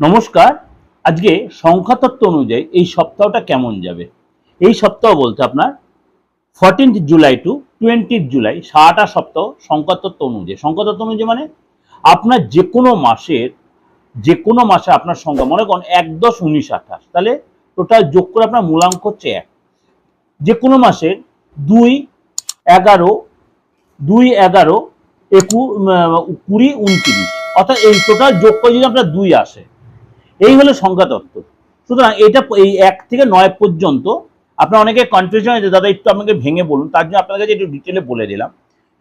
নমস্কার। আজকে সংখ্যাতত্ত্ব অনুযায়ী এই সপ্তাহটা কেমন যাবে? এই সপ্তাহ বলতে আপনার fourteenth July to twentieth July সারাটা সপ্তাহ সংখ্যাতত্ত্ব অনুযায়ী। সংখ্যাতত্ত্ব অনুযায়ী মানে আপনার যে কোনো মাসের যে কোনো মাসে আপনার সংখ্যা, মনে করুন এক দশ উনিশ আঠাশ, তাহলে টোটাল যোগ করে আপনার মূলাঙ্ক হচ্ছে এক। যে কোনো মাসের দুই এগারো দুই এগারো একু কুড়ি, উনত্রিশ, অর্থাৎ এই টোটাল যোগ করে যদি আপনার দুই আসে এই হলো সংখ্যা তত্ত্ব। সুতরাং এটা এই এক থেকে নয় পর্যন্ত আপনার অনেকে কনফিউশন হয়েছে দাদা, একটু আপনাকে ভেঙে বলুন। তার জন্য আপনার কাছে একটু ডিটেলে বলে দিলাম।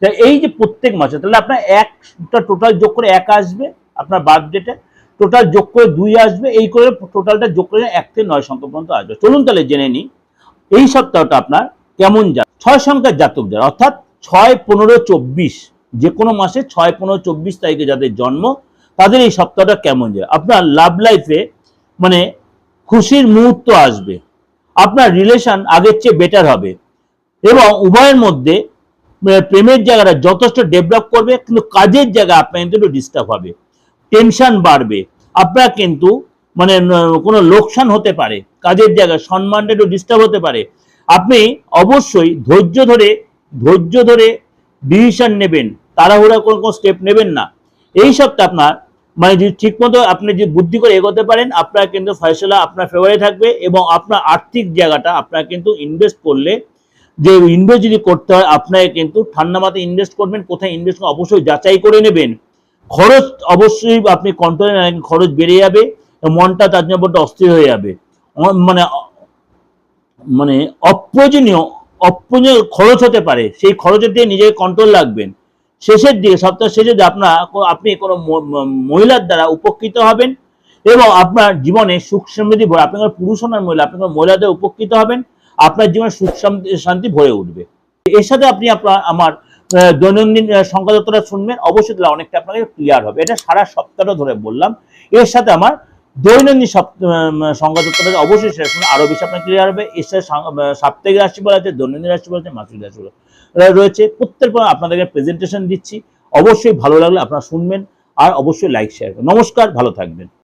যে এই যে প্রত্যেক মাসে, তাহলে আপনার একটা টোটাল যোগ করে এক আসবে আপনার বার্থডেটা টোটাল যোগ করে দুই আসবে, এই করে টোটালটা যোগ করে এক থেকে নয় সংখ্যা পর্যন্ত আসবে। চলুন তাহলে জেনে নিই, এই সপ্তাহটা আপনার কেমন যায় ছয় সংখ্যার জাতক যারা, অর্থাৎ ছয় পনেরো চব্বিশ যে কোনো মাসে ছয় পনেরো চব্বিশ তারিখে যাদের জন্ম তাদের এই সপ্তাহটা কেমন যায়? আপনার লাভ লাইফে মানে খুশির মুহূর্ত আসবে। আপনার রিলেশন আগের চেয়ে বেটার হবে। এবং উভয়ের মধ্যে প্রেমের জায়গাটা যথেষ্ট ডেভেলপ করবে, কিন্তু কাজের জায়গা আপনার কিন্তু একটু ডিস্টার্ব হবে। টেনশন বাড়বে। আপনার কিন্তু মানে কোনো লোকসান হতে পারে। কাজের জায়গায় সম্মানটা একটু ডিস্টার্ব হতে পারে। আপনি অবশ্যই ধৈর্য ধরে ধৈর্য ধরে ডিসিশন নেবেন। তাড়াহুড়া কোনো কোনো স্টেপ নেবেন না। এই সপ্তাহে আপনার মানে যদি ঠিকমতো আপনি যে বুদ্ধি করে এগোতে পারেন, আপনার কিন্তু ফয়সলা আপনার ফেভারে থাকবে এবং আপনার আর্থিক জায়গাটা আপনার কিন্তু ইনভেস্ট করলে, যে ইনভেস্ট যদি করতে হয়, আপনাকে কিন্তু ঠান্ডা মাথায় ইনভেস্ট করবেন, কোথায় ইনভেস্ট অবশ্যই যাচাই করে নেবেন। খরচ অবশ্যই আপনি কন্ট্রোলে খরচ বেড়ে যাবে, মনটা তার জন্য বড্ড অস্থির হয়ে যাবে। মানে মানে অপ্রয়োজনীয় অপ্রয়োজনীয় খরচ হতে পারে, সেই খরচের দিয়ে নিজেকে কন্ট্রোল রাখবেন। শেষের দিকে সপ্তাহ শেষে আপনার আপনি কোনো মহিলার দ্বারা উপকৃত হবেন এবং আপনার জীবনে সুখ সমৃদ্ধি ভরে আপনি কোনো পুরুষ আর মহিলা আপনি কোনো মহিলাদের উপকৃত হবেন, আপনার জীবনে সুখ শান্তি ভরে উঠবে। এর সাথে আপনি আপনার, আমার দৈনন্দিন সংখ্যাতত্ত্বটা শুনবেন। অবশ্যই তাহলে অনেকটা আপনাকে ক্লিয়ার হবে। এটা সারা সপ্তাহটা ধরে বললাম। এর সাথে আমার দৈনন্দিন সংখ্যাতত্ত্বটা অবশ্যই শেষ হবে। আরও বেশি আপনার ক্লিয়ার হবে। এসে সাপ্তাহিক রাশিফল আছে, দৈনন্দিন রাশিফল আছে, মাসিক রাশিফল রয়েছে। প্রত্যেক পর আপনাদেরকে প্রেজেন্টেশন দিচ্ছি। অবশ্যই ভালো লাগলে আপনারা শুনবেন। আর অবশ্যই লাইক শেয়ার নমস্কার, ভালো থাকবেন।